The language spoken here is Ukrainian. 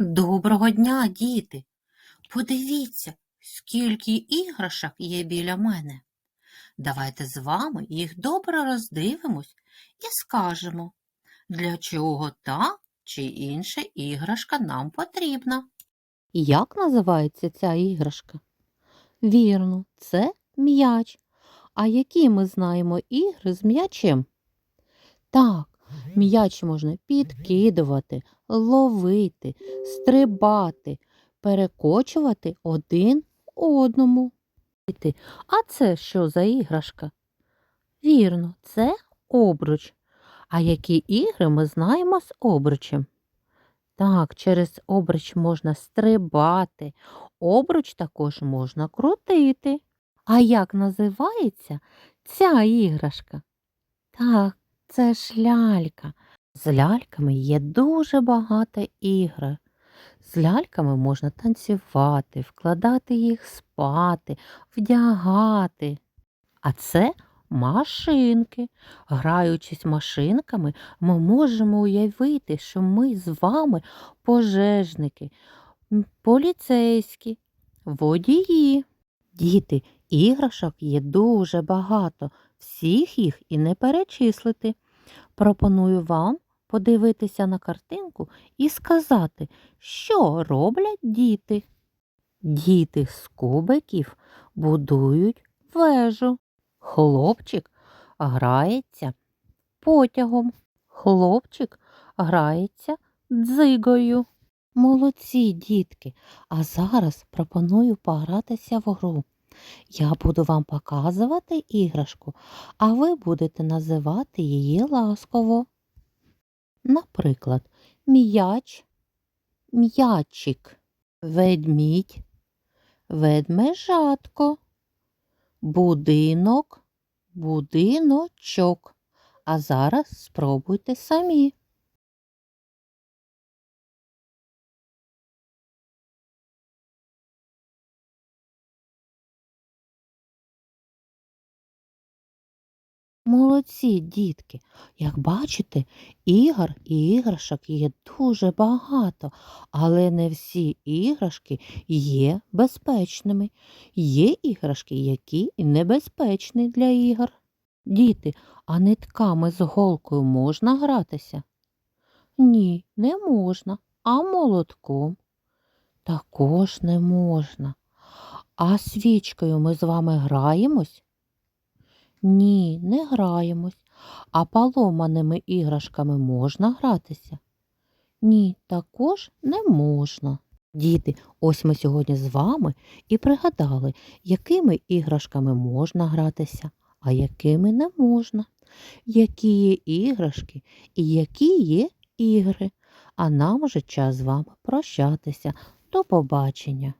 Доброго дня, діти! Подивіться, скільки іграшок є біля мене. Давайте з вами їх добре роздивимось і скажемо, для чого та чи інша іграшка нам потрібна. Як називається ця іграшка? Вірно, це м'яч. А які ми знаємо ігри з м'ячем? Так, м'яч можна підкидувати, ловити, стрибати, перекочувати один одному. А це що за іграшка? Вірно, це обруч. А які ігри ми знаємо з обручем? Так, через обруч можна стрибати, обруч також можна крутити. А як називається ця іграшка? Так, це ж лялька. З ляльками є дуже багато ігор. З ляльками можна танцювати, вкладати їх спати, вдягати. А це машинки. Граючись машинками, ми можемо уявити, що ми з вами пожежники, поліцейські, водії. Діти, іграшок є дуже багато, всіх їх і не перечислити. Пропоную вам подивитися на картинку і сказати, що роблять діти. Діти з кубиків будують вежу. Хлопчик грається потягом. Хлопчик грається дзигою. Молодці, дітки. А зараз пропоную погратися в гру. Я буду вам показувати іграшку, а ви будете називати її ласково. Наприклад, м'яч, м'ячик, ведмідь, ведмежатко, будинок, будиночок. А зараз спробуйте самі. Молодці, дітки. Як бачите, ігор і іграшок є дуже багато, але не всі іграшки є безпечними. Є іграшки, які небезпечні для ігор. Діти, а нитками з голкою можна гратися? Ні, не можна. А молотком? Також не можна. А свічкою ми з вами граємось? Ні, не граємось. А поломаними іграшками можна гратися? Ні, також не можна. Діти, ось ми сьогодні з вами і пригадали, якими іграшками можна гратися, а якими не можна, які є іграшки і які є ігри. А нам вже час з вами прощатися. До побачення.